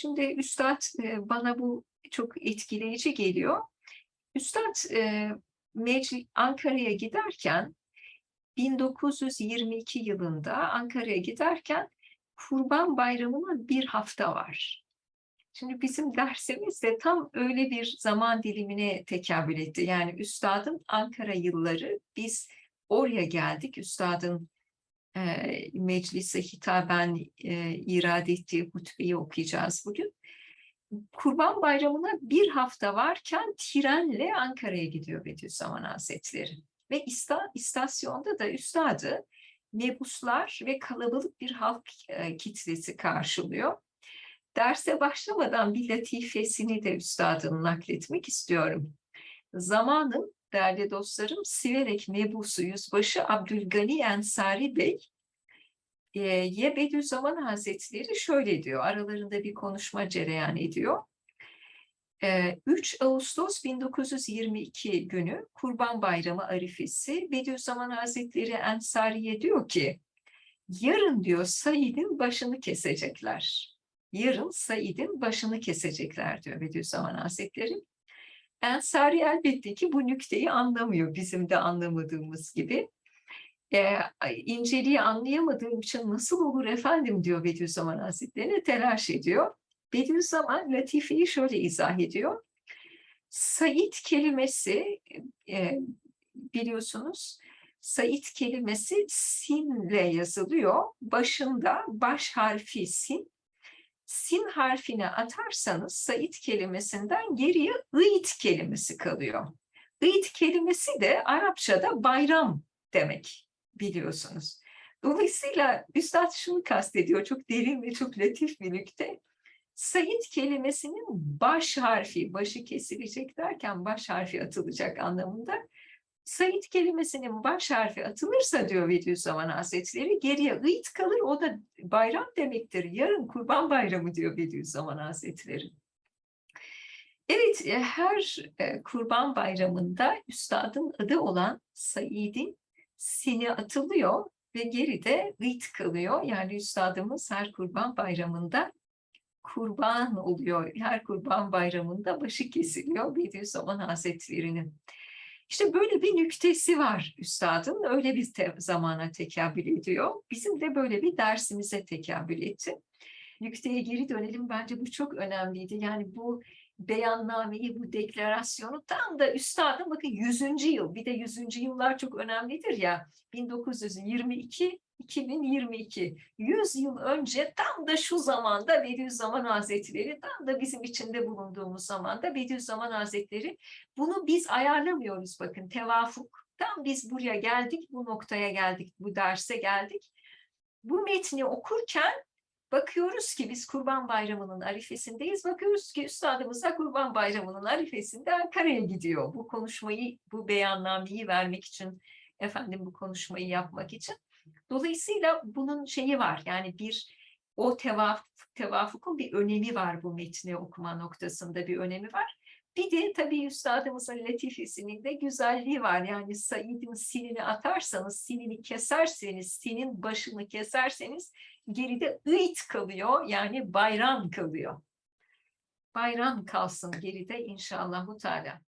Şimdi Üstad e, bana bu çok etkileyici geliyor. Üstad e, Ankara'ya giderken 1922 yılında Ankara'ya giderken Kurban Bayramı'na bir hafta var. Şimdi bizim dersimiz de tam öyle bir zaman dilimine tekabül etti. Yani Üstad'ın Ankara yılları biz oraya geldik. Üstad'ın meclise hitaben irade ettiği hutbeyi okuyacağız bugün. Kurban Bayramı'na bir hafta varken trenle Ankara'ya gidiyor Bediüzzaman Hazretleri. Ve ista, istasyonda da üstadı mebuslar ve kalabalık bir halk kitlesi karşılıyor. Derse başlamadan bir latifesini de üstadın nakletmek istiyorum. Zamanın değerli dostlarım Siverek mebusu yüzbaşı Abdülgani Ensari Bey e, Ye Bediüzzaman Hazretleri şöyle diyor, aralarında bir konuşma cereyan ediyor. E, 3 Ağustos 1922 günü Kurban Bayramı arifesi Bediüzzaman Hazretleri Ensari'ye diyor ki, yarın diyor Said'in başını kesecekler. Yarın Said'in başını kesecekler diyor Bediüzzaman Hazretleri. Ensari elbette ki bu nükteyi anlamıyor bizim de anlamadığımız gibi. E, inceliği anlayamadığım için nasıl olur efendim diyor Bediüzzaman Hazretleri telaş ediyor. Bediüzzaman Latife'yi şöyle izah ediyor. Said kelimesi e, biliyorsunuz Said kelimesi sinle yazılıyor. Başında baş harfi sin. Sin harfine atarsanız Said kelimesinden geriye ıyt kelimesi kalıyor. Iyt kelimesi de Arapçada bayram demek biliyorsunuz. Dolayısıyla Üstad şunu kastediyor, çok derin ve çok latif bir nükte. Said kelimesinin baş harfi, başı kesilecek derken baş harfi atılacak anlamında. Said kelimesinin baş harfi atılırsa diyor Bediüzzaman Hazretleri geriye ıyt kalır o da bayram demektir. Yarın kurban bayramı diyor Bediüzzaman Hazretleri. Evet her kurban bayramında üstadın adı olan Said'in sini atılıyor ve geride ıyt kalıyor. Yani üstadımız her kurban bayramında kurban oluyor. Her kurban bayramında başı kesiliyor Bediüzzaman Hazretleri'nin. İşte böyle bir nüktesi var üstadın. Öyle bir te zamana tekabül ediyor. Bizim de böyle bir dersimize tekabül etti. Nükteye geri dönelim. Bence bu çok önemliydi. Yani bu beyannameyi, bu deklarasyonu tam da üstadın bakın 100. yıl. Bir de 100. yıllar çok önemlidir ya. 1922 2022 100 yıl önce tam da şu zamanda Bediüzzaman Hazretleri tam da bizim içinde bulunduğumuz zamanda Bediüzzaman Hazretleri bunu biz ayarlamıyoruz bakın tevafuk tam biz buraya geldik bu noktaya geldik bu derse geldik bu metni okurken Bakıyoruz ki biz Kurban Bayramı'nın arifesindeyiz. Bakıyoruz ki Üstadımız da Kurban Bayramı'nın arifesinde Ankara'ya gidiyor. Bu konuşmayı, bu beyannameyi vermek için, efendim bu konuşmayı yapmak için. Dolayısıyla bunun şeyi var. Yani bir o tevafuk, tevafukun bir önemi var bu metni okuma noktasında bir önemi var. Bir de tabii üstadımızın latifesinin de güzelliği var. Yani Said'in sinini atarsanız, sinini keserseniz, sinin başını keserseniz geride ıyt kalıyor. Yani bayram kalıyor. Bayram kalsın geride inşallah. Teala.